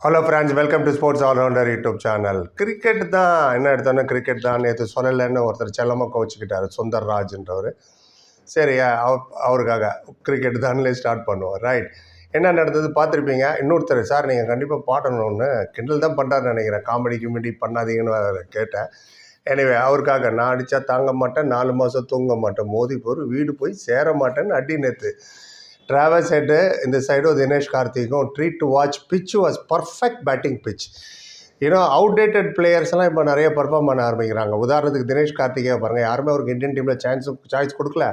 Hello friends welcome to sports allrounder YouTube channel cricket தான் என்ன எடுத்தோன்னா கிரிக்கெட் தான். நேற்று சொல்லலைன்னு ஒருத்தர் செல்லமாக கோச்சிக்கிட்டார் சுந்தர் ராஜ்ன்றவர். சரி அவ- அவருக்காக கிரிக்கெட் தான்லே ஸ்டார்ட் பண்ணுவோம் ரைட் என்ன நடந்தது பார்த்துருப்பீங்க? இன்னொருத்தர் சார் நீங்கள் கண்டிப்பாக பாடணும்னு கிண்டல் தான் பண்ணுறாருன்னு நினைக்கிறேன். காமெடி கிமெடி பண்ணாதீங்கன்னு கேட்டேன். எனிவே அவருக்காக நான் அடித்தா தாங்க மாட்டேன் நாலு மாதம் தூங்க மாட்டேன். மோதி போர் வீடு போய் சேர மாட்டேன்னு அடி நேற்று ட்ராவல் சைடு இந்த சைடும் தினேஷ் கார்த்திக்கும் treat to watch pitch was perfect batting pitch ஏன்னா அவுடேட்டட் பிளேயர்ஸ்லாம் இப்போ நிறைய பர்ஃபார்ம் பண்ண ஆரம்பிக்கிறாங்க. உதாரணத்துக்கு தினேஷ் கார்த்திகே பாருங்கள் யாருமே அவருக்கு இந்தியன் டீமில் சான்ஸ் சாய்ஸ் கொடுக்கல.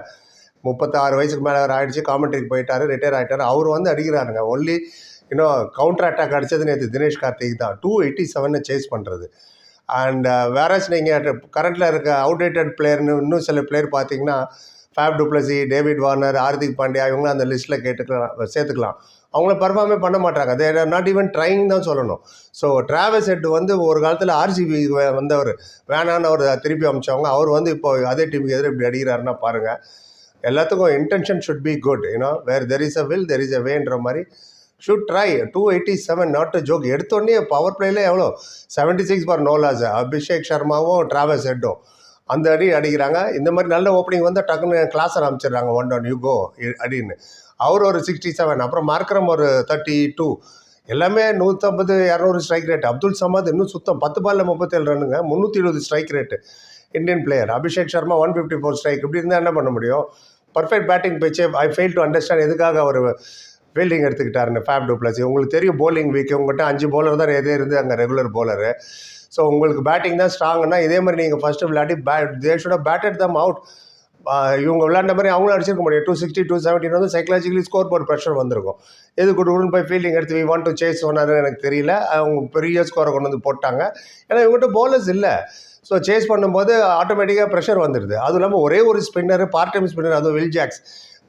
முப்பத்தாறு வயசுக்கு மேலே அவர் ஆயிடுச்சு காமெண்ட்ரிக்கு போயிட்டார் ரிட்டையர் ஆகிட்டார் அவர் வந்து அடிக்கிறாருங்க. ஒன்லி இன்னும் கவுண்டர் அட்டாக் அடித்தது நேற்று தினேஷ் கார்த்திக் தான். டூ எயிட்டி செவனை சேஸ் பண்ணுறது அண்ட் வேறஸ் நீங்கள் கரண்ட்டில் இருக்க அவுடேட்டட் பிளேயர்னு இன்னும் சில பிளேயர் பார்த்தீங்கன்னா Faf du Plessis David Warner Hardik Pandya இவங்களாம் அந்த லிஸ்ட்டில் கேட்டுக்கலாம் சேர்த்துக்கலாம். அவங்கள பர்ஃபார்மே பண்ண மாட்டாங்க. தேர் நாட் ஈவன் ட்ரைங் தான் சொல்லணும். ஸோ டிராவல்ஸ் ஹெட் வந்து ஒரு காலத்தில் ஆர்சிபி வந்தவர். வேணான்னு அவர் திருப்பி அமைச்சவங்க. அவர் வந்து இப்போ அதே டீமுக்கு எதிராக இப்படி அடிக்கிறாருன்னா பாருங்கள் எல்லாத்துக்கும் intention should be good you know where there is a will there is a வேன்ற மாதிரி should try two eighty seven not a joke எடுத்தோடனே பவர் பிளேயில் எவ்வளோ? Seventy six for no loss Abhishek சர்மாவும் Travis ஹெட்டும் அந்த அடி அடிக்கிறாங்க. இந்த மாதிரி நல்ல ஓப்பனிங் வந்து டக்குன்னு கிளாஸ் ஆரம்பிச்சிடுறாங்க. ஒன் ஒன் யூ கோ அடின்னு. அவர் ஒரு சிக்ஸ்டி செவன் அப்புறம் மார்க்கரம் ஒரு தேர்ட்டி டூ எல்லாமே நூற்றம்பது இரநூறு ஸ்ட்ரைக் ரேட் அப்துல் சமாத் இன்னும் சுத்தம். பத்து பாலில் முப்பத்தேழு ரன்னுங்க முந்நூற்றி இருபது strike rate Indian player Abhishek Sharma one fifty four strike இப்படி இருந்தால் என்ன பண்ண முடியும்? பர்ஃபெக்ட் பேட்டிங் பேச்சு. ஐ ஃபெயில் டு அண்டர்ஸ்டாண்ட் எதுக்காக அவர் ஃபீல்டிங் எடுத்துக்கிட்டாருன்னு ஃபேப் டூப்ளசி உங்களுக்கு தெரியும் போலிங் வீக் உங்கள்கிட்ட அஞ்சு போலர் தான் எதே இருந்து அங்கே ரெகுலர் போலரு ஸோ உங்களுக்கு பேட்டிங் தான் ஸ்ட்ராங்னா இதே மாதிரி நீங்கள் ஃபஸ்ட்டு விளையாடி பே they should batted them out இவங்க விளையாண்ட மாதிரி அவங்களும் அடிச்சிருக்க முடியும் டூ சிக்ஸ்டி டூ செவன்ட்டின் வந்து சைக்கலாஜிக்கலி ஸ்கோர் போர்ட் ப்ரெஷர் வந்திருக்கும். எது கொடுக்கணும் போய் ஃபீல்டிங் எடுத்து வி வாண்ட் டு சேஸ் சொன்னாருன்னு எனக்கு தெரியல. அவங்க பெரிய ஸ்கோரை கொண்டு வந்து போட்டாங்க. ஏன்னா இவங்ககிட்ட போலர்ஸ் இல்லை. ஸோ சேஸ் பண்ணும்போது ஆட்டோமேட்டிக்காக ப்ரெஷர் வந்துடுது அதுவும் இல்லாமல் ஒரே ஒரு ஸ்பின்னர் பார்ட் டைம் ஸ்பின்னர் அதுவும் வில் ஜாக்ஸ்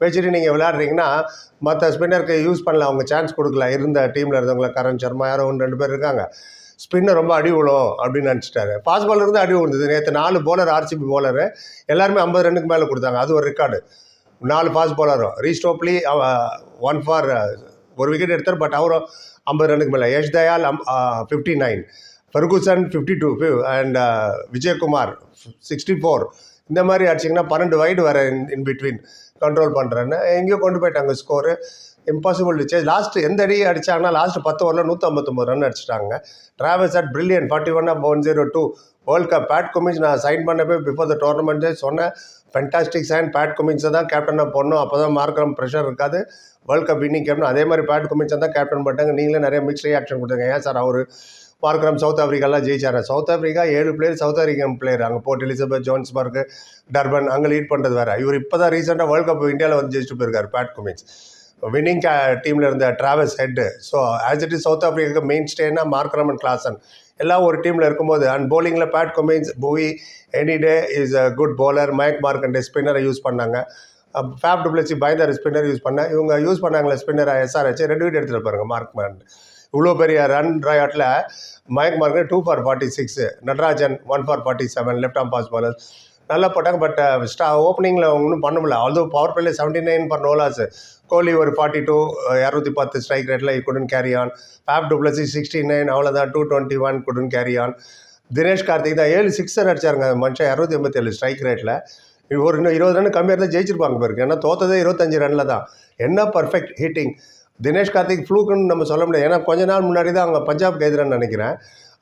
வச்சுட்டு நீங்கள் விளையாடுறீங்கன்னா மற்ற ஸ்பின்னருக்கு யூஸ் பண்ணல அவங்க சான்ஸ் கொடுக்கல. இருந்த டீமில் இருந்தவங்கள கரண் சர்மா யாரோ ஒன்று ரெண்டு பேர் இருக்காங்க. ஸ்பின்னர் ரொம்ப அடி விழும் அப்படின்னு நினச்சிட்டாரு. ஃபாஸ்ட் பாலர் இருந்து அடி விழுந்தது நேற்று நாலு போலர் ஆர்சிபி போலரு எல்லாருமே ஐம்பது ரன்னுக்கு மேலே கொடுத்தாங்க. அது ஒரு ரெக்கார்டு நாலு ஃபாஸ்ட் போலரும் ரீஸ்டோப்லி ஒன் ஃபார் ஒரு விக்கெட் எடுத்தார். பட் அவரும் ஐம்பது ரன்னுக்கு மேலே. Yash Dayal fifty nine Ferguson fifty two and Vijaykumar sixty four இந்த மாதிரி அடிச்சிங்கன்னா பன்னெண்டு வைடு வர இன் பிட்வீன் கண்ட்ரோல் பண்ணுறேன்னு எங்கேயோ கொண்டு போயிட்டாங்க ஸ்கோரு இம்பாசிபிள் சேஸ் லாஸ்ட்டு எந்த அடி அடித்தாங்கன்னா லாஸ்ட் பத்து ஓவரில் நூற்றம்பத்தொம்பது ரன் அடிச்சிட்டாங்க. Travis at brilliant forty one one zero two world cup Pat Cummins நான் சைன் பண்ணவே பிஃபோர் த டோர்னமெண்ட்டே சொன்னேன். ஃபென்டாஸ்டிக் சைன் பேட் குமின்ஸை தான் கேப்டனாக போடணும். அப்போ தான் மார்க்கிற ப்ரெஷர் இருக்காது. வேர்ல்ட் கப் இன்னிங் கேப்டன் அதே மாதிரி பேட் குமின்ஸை தான் கேப்டன் பண்ணிட்டாங்க. நீங்களே நிறைய மிக்ஸ் ரியாக்ஷன் கொடுத்தாங்க ஏன் சார் அவர் பார்க்குறோம் சவுத் ஆஃப்ரிக்காலாம் ஜெயிச்சாரு. சவுத் ஆஃப்ரிக்கா ஏழு பிளேயர் சவுத் ஆஃப்ரிக்கன் பிளேயர் அங்கே போர்ட் எலிசபெத் ஜோன்ஸ்பர்க் டர்பன் அங்கே லீட் பண்ணுறது வேறு. இவர் இப்போ தான் ரீசெண்டாக வேர்ல்ட் கப் இந்தியாவில் வந்து ஜெயிச்சுட்டு போயிருக்காரு பேட் குமின்ஸ். வின்னிங் டீமில் இருந்த Travis Head so as it is South ஆஃப்ரிக்காவுக்கு main ஸ்டேனா மார்க்ரம் அண்ட் கிளாசன் எல்லாம் ஒரு டீமில் இருக்கும்போது and போலிங்கில் Pat Cummins Bhuvi any day is a good bowler Mayank Markande ஸ்பின்னரை use பண்ணாங்க. ஃபேப் டுப்ளசி பயந்தார் ஸ்பின்னர் யூஸ் பண்ணேன் இவங்க யூஸ் பண்ணாங்களே ஸ்பின்னர் எஸ்ஆர்ஹெச் ரெண்டு வீட்டு எடுத்துகிட்டு பாருங்க மார்க் மேன். இவ்வளோ பெரிய run ராயாட்டில் Mayank Markande two for forty six Natarajan one for forty seven left arm pace bowlers நல்லா போட்டாங்க பட் ஸ்டா ஓப்பனிங்கில் ஒன்றும் பண்ண முடியல. Although power play seventy nine for no loss Kohli ஒரு ஃபார்ட்டி டூ இரநூத்தி பத்து ஸ்ட்ரைக் ரேட்டில் couldn't carry on Faf du Plessis sixty nine அவ்வளோதான் two twenty one couldn't carry on Dinesh Karthik தான் ஏழு சிக்ஸர் அடிச்சாருங்க மனுஷன் இரநூத்தி எண்பத்தேழு ஸ்ட்ரைக் ரேட்டில் ஒரு இன்னும் இருபது ரன் கம்மியாக இருந்தால் ஜெயிச்சிருப்பாங்க பாருக்கு ஏன்னா தோத்ததே இருபத்தஞ்சு ரனில் தான். என்ன பர்ஃபெக்ட் ஹீட்டிங் தினேஷ் கார்த்திக் ஃப்ளூக்குன்னு நம்ம சொல்ல முடியாது. ஏன்னா கொஞ்ச நாள் முன்னாடி தான் அவங்க பஞ்சாப் எதிரான்னு நினைக்கிறேன்.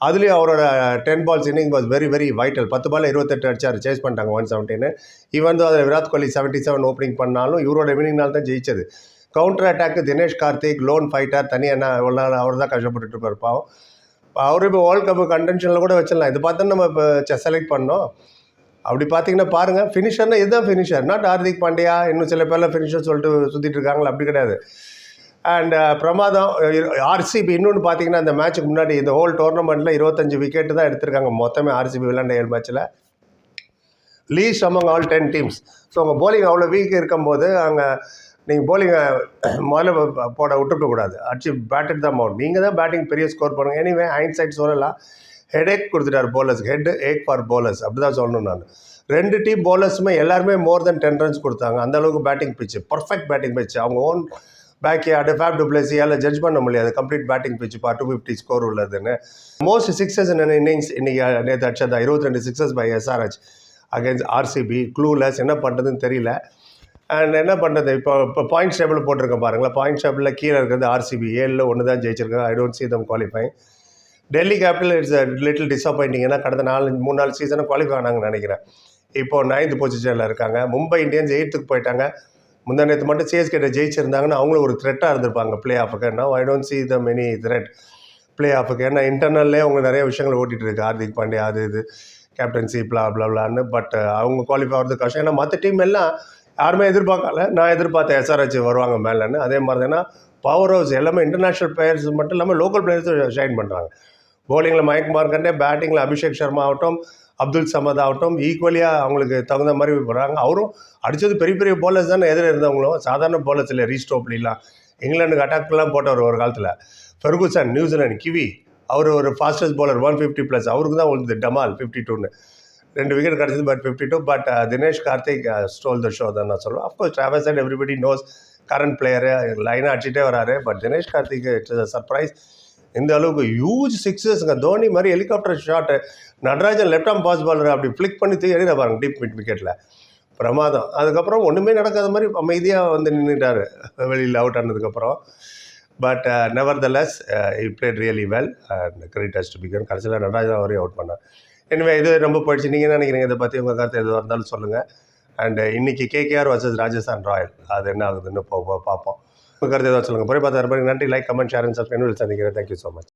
அதுலேயும் அவரோட ten balls inning was very very vital பத்து பால் இருபத்தெட்டு அடிச்சார். சேஸ் பண்ணிட்டாங்க ஒன் செவன்ட்டின்னு இவன் வந்து அதில் Virat Kohli seventy seven opening பண்ணாலும் இவரோட வினிங்னால் தான் ஜெயிச்சது. Counter attack Dinesh Karthik lone fighter தனியாக என்ன இவ்வளோ நாள் அவர் தான் கஷ்டப்பட்டுட்டு இருப்பார் பாவம். அவர் இப்போ வேர்ல்டு கப் கண்டென்ஷனில் கூட வச்சிடலாம். இது பார்த்து நம்ம இப்போ செலக்ட் பண்ணோம். அப்படி பார்த்தீங்கன்னா பாருங்கள் ஃபினிஷர்னா இதுதான் ஃபினிஷர் நாட் ஹார்திக் பாண்டியா இன்னும் சில பேர்லாம் ஃபினிஷர் சொல்லிட்டு சுற்றிட்டு இருக்காங்களா அப்படி கிடையாது. அண்ட் uh, பிரமாதம் ஆர்சிபி இன்னொன்று பார்த்தீங்கன்னா அந்த மேட்ச்சுக்கு முன்னாடி இந்த ஹோல் டோர்னமெண்ட்டில் இருபத்தஞ்சு விக்கெட்டு தான் எடுத்திருக்காங்க. மொத்தமே ஆர்சிபி விளாண்ட ஏழு மேட்ச்சில் least among all ten teams so உங்கள் போலிங் அவ்வளோ வீக் இருக்கும்போது அங்கே நீங்கள் போலிங்கை முதல்ல போட விட்டுருக்க கூடாது. அடிச்சு பேட்டட் தான் போகணும் நீங்கள் தான் பேட்டிங் பெரிய ஸ்கோர் பண்ணுங்க எனிவே ஹைண்ட் சைட் சொல்லலாம். ஹெட் ஏக் கொடுத்துட்டார் bowlers. Headache for bowlers அப்படி தான் சொல்லணும் நான். ரெண்டு டீம் bowlersமே எல்லாருமே மோர் தென் டென் ரன்ஸ் கொடுத்தாங்க. அந்த அளவுக்கு batting pitch perfect batting pitch அவங்க ஓன் பேக் யார்டு ஃபேப் டுப்ளஸியால் ஜட்ஜ் பண்ண முடியாது. கம்ப்ளீட் பேட்டிங் பிச்சு பா டூ ஃபிஃப்டி ஸ்கோர் உள்ளதுன்னு. மோஸ்ட் சிக்ஸஸ் என்ன இன்னிங்ஸ் இன்னைக்கு நேற்று அடிச்சதா? இருபத்தி ரெண்டு sixes by SRH against RCB clueless என்ன பண்ணுறதுன்னு தெரியல. அண்ட் என்ன பண்ணுறது இப்போ இப்போ பாயிண்ட்ஸ் டேபிள் போட்டிருக்கேன் பாருங்களேன். பாயிண்ட்ஸ் டேபிளில் கீழே இருக்கிறது ஆர்சிபி ஏழில் ஒன்று தான் ஜெயிச்சிருக்காங்க I don't see them qualify Delhi Capital it's little disappointing ஏன்னா கடந்த நாலு மூணு நாலு சீசனை குவாலிஃபை ஆனாங்கன்னு நினைக்கிறேன். இப்போ நைன்த் பொசிஷனில் இருக்காங்க. மும்பை இந்தியன்ஸ் எயித்துக்கு போயிட்டாங்க. முந்தா நேற்று மட்டும் சிஎஸ்கேட்ட ஜெயிச்சிருந்தாங்கன்னா அவங்களும் ஒரு த்ரெட்டாக இருந்திருப்பாங்க. பிளே ஆஃபுக்கு நான் I don't see the many threat play ஆஃபுக்கு ஏன்னா இன்டர்னல்லே அவங்க நிறைய விஷயங்கள் ஓட்டிகிட்டு இருக்கு. ஹார்திக் பாண்டியா அது இது கேப்டன்சி பிளா பிளான்னு பட் அவங்க குவாலிஃபை ஆகிறது கஷ்டம். ஏன்னா மற்ற டீம் எல்லாம் யாருமே எதிர்பார்க்கல. நான் எதிர்பார்த்தேன் எஸ்ஆர்ஹெச் வருவாங்க மேலேன்னு. அதே மாதிரி தானே பவர் ஹவுஸ் எல்லாமே இன்டர்நேஷ்னல் பிளேயர்ஸ் மட்டும் இல்லாமல் லோக்கல் பிளேயர்ஸும் ஷைன் பண்ணுறாங்க பவுலிங்கில் மயக் மார்க்கண்டே பேட்டிங்கில் அபிஷேக் சர்மா ஆகட்டும் அப்துல் சமத் ஆகட்டும் ஈக்குவலியாக அவங்களுக்கு தகுந்த மாதிரி போடுறாங்க. அவரும் அடித்தது பெரிய பெரிய போலர்ஸ் தானே எதிர இருந்தவங்களும். சாதாரண போலர்ஸ் இல்லை ரீஸ்டோப்லாம் இங்கிலாந்துக்கு அட்டாக்லாம் போட்டவர் ஒரு காலத்தில். ஃபெர்குசன் நியூசிலாந்து கிவி அவர் ஒரு fastest bowler one fifty plus அவருக்கு தான் உழுது டமால் ஃபிஃப்டி டூன்னு ரெண்டு விக்கெட் கிடச்சிது but fifty two but Dinesh Karthik stole the show தான் நான் சொல்லுவேன். Of course Travis and everybody knows current player லைனாக அடிச்சுட்டே வராரு. But Dinesh Karthik it's a surprise இந்த அளவுக்கு ஹியூஜ் சிக்ஸஸ்ங்க தோனி மாதிரி helicopter shot Natarajan left arm pace bowler அப்படி ஃப்ளிக் பண்ணி தூக்கி எறிய பாருங்க டீப் மிட் விக்கெட்டில் பிரமாதம். அதுக்கப்புறம் ஒன்றுமே நடக்காத மாதிரி அமைதியாக வந்து நின்றுட்டார் வெளியில் அவுட் ஆனதுக்கப்புறம். But nevertheless he played really well and credit has to be given கடைசியில் நடராஜன் அவரையும் அவுட் பண்ணார். எனவே இது ரொம்ப போயிடுச்சு. நீங்கள் என்ன நினைக்கிறீங்க? இதை பற்றி உங்கள் கருத்து எதுவாக இருந்தாலும் சொல்லுங்கள் அண்ட் uh, இன்றைக்கி கேகேஆர் வர்சஸ் ராஜஸ்தான் ராயல். அது என்ன ஆகுதுன்னு போ பார்ப்போம். உங்கள் கருத்து எதாவது சொல்லுங்கள் போய் பார்த்து நன்றி. Like comment share and subscribe சந்திக்கிறேன். Thank you so much